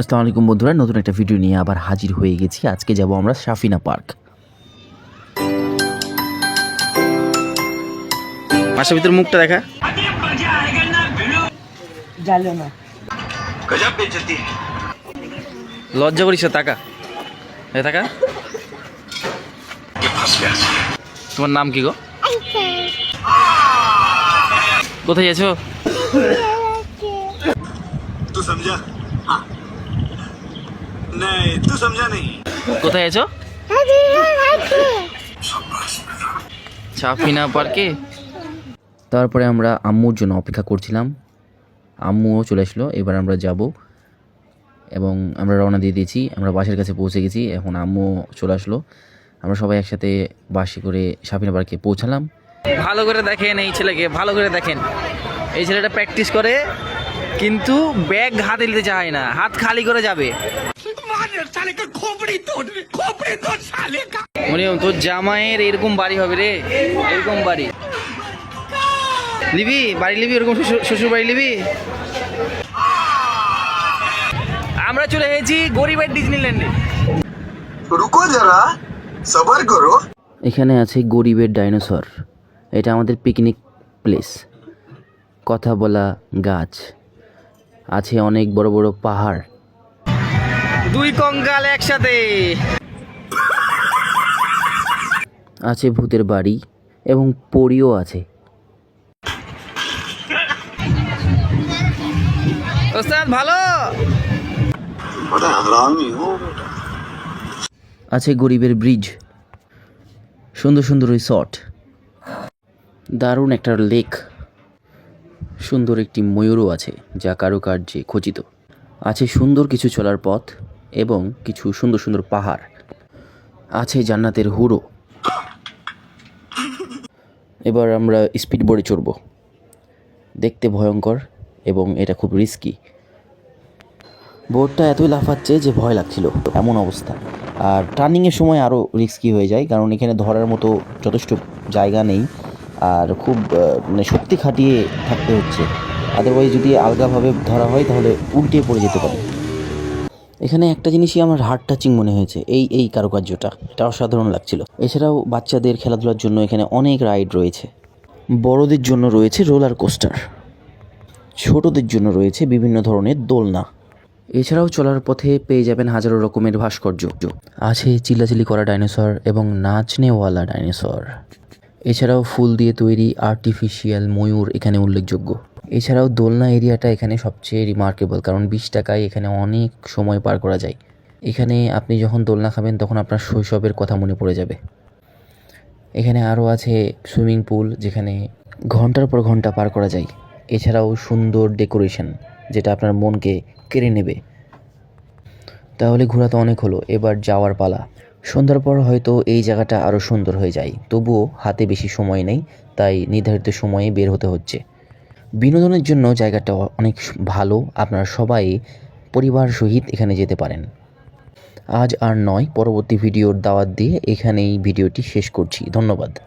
আসসালামু আলাইকুম বন্ধুরা নতুন একটা ভিডিও নিয়ে আবার হাজির হয়ে গেছি। আজকে যাব আমরা সাফিনা পার্ক। মাসের ভিতর মুখটা দেখা। লজ্জা করিস তাকা। এ তাকা। তোমার নাম কি গো? কোথায় আছো? সমঝা नहीं तू समझा नहीं কোথায় আছো সাফিনা পার্কে তারপরে আমরা আম্মুর জন্য অপেক্ষা করছিলাম আম্মুও চলে আসলো এবার আমরা যাব এবং আমরা রওনা দিয়ে দিয়েছি আমরা বাসের কাছে পৌঁছে গেছি এখন আম্মু চলে আসলো আমরা সবাই একসাথে বাসে করে সাফিনা পার্কে পৌঁছালাম ভালো করে দেখেন এই ছেলেকে ভালো করে দেখেন এই ছেলেটা প্র্যাকটিস করে কিন্তু ব্যাগ হাতে নিতে চায় না হাত খালি করে যাবে তোর জামাইয়ের এরকম বাড়ি হবে রে এরকম বাড়ি। লিবি বাড়ি লিবি এরকম শ্বশুর বাড়ি লিবি আমরা চলে এসেছি গরিবের ডিজনিল্যান্ডে। রুকো যারা সবার করো। এখানে আছে গরিবের ডাইনোসর। এটা আমাদের পিকনিক প্লেস। কথা বলা গাছ। আছে অনেক বড় বড় পাহাড়। দুই কঙ্কাল একসাথে। আছে ভূতের বাড়ি এবং পরিও আছে। ভালো? আছে গরিবের ব্রিজ। সুন্দর সুন্দর রিসর্ট। দারুণ একটা লেক। সুন্দর একটি ময়ূরও আছে যা কারুকার্যে খচিত। আছে সুন্দর কিছু চলার পথ। এবং কিছু সুন্দর সুন্দর পাহাড়। আছে জান্নাতের হুড়ো এবার আমরা স্পিড বোর্ডে চড়ব। দেখতে ভয়ঙ্কর এবং এটা খুব রিস্কি বোর্ডটা এতই লাফাচ্ছে যে ভয় লাগছিল। এমন অবস্থা। আর টার্নিংয়ের সময় আরও রিস্কি হয়ে যায়, কারণ এখানে ধরার মতো যথেষ্ট জায়গা নেই। আর খুব মানে শক্তি খাটিয়ে থাকতে হচ্ছে। আদারওয়াইজ যদি আলগাভাবে ধরা হয়, তাহলে উল্টে পড়ে যেতে পারে। এখানে একটা জিনিসই আমার হার্ট টাচিং মনে হয়েছে, এই এই কারুকার্যটা। এটা অসাধারণ লাগছিল। এছাড়াও বাচ্চাদের খেলাধুলার জন্য এখানে অনেক রাইড রয়েছে। বড়দের জন্য রয়েছে রোলার কোস্টার ছোটদের জন্য রয়েছে বিভিন্ন ধরনের দোলনা। এছাড়াও চলার পথে পেয়ে যাবেন হাজারো রকমের ভাস্কর্য। আছে চিল্লাচিল্লি করা ডাইনোসর এবং নাচনেওয়ালা ডাইনোসর এছাড়াও ফুল দিয়ে তৈরি আর্টিফিশিয়াল ময়ূর এখানে উল্লেখযোগ্য। এছাড়াও দোলনা এরিয়াটা এখানে সবচেয়ে রিমার্কেবল কারণ বিশ টাকায় এখানে অনেক সময় পার করা যায়। এখানে আপনি যখন দোলনা খাবেন, তখন আপনার শৈশবের কথা মনে পড়ে যাবে। এখানে আরও আছে সুইমিং পুল যেখানে ঘণ্টার পর ঘণ্টা পার করা যায়। এছাড়াও সুন্দর ডেকোরেশন যেটা আপনার মনকে কেড়ে নেবে। তাহলে ঘোরা তো অনেক হলো, এবার যাওয়ার পালা। সন্ধ্যার পর হয়তো এই জায়গাটা আরও সুন্দর হয়ে যায়, তবুও হাতে বেশি সময় নেই, তাই নির্ধারিত সময়ে বের হতে হচ্ছে। বিনোদনের জন্য জায়গাটা অনেক ভালো। আপনারা সবাই পরিবার সহিত এখানে যেতে পারেন। আজ আর নয়, পরবর্তী ভিডিওর দাওয়াত দিয়ে এখানেই ভিডিওটি শেষ করছি। ধন্যবাদ।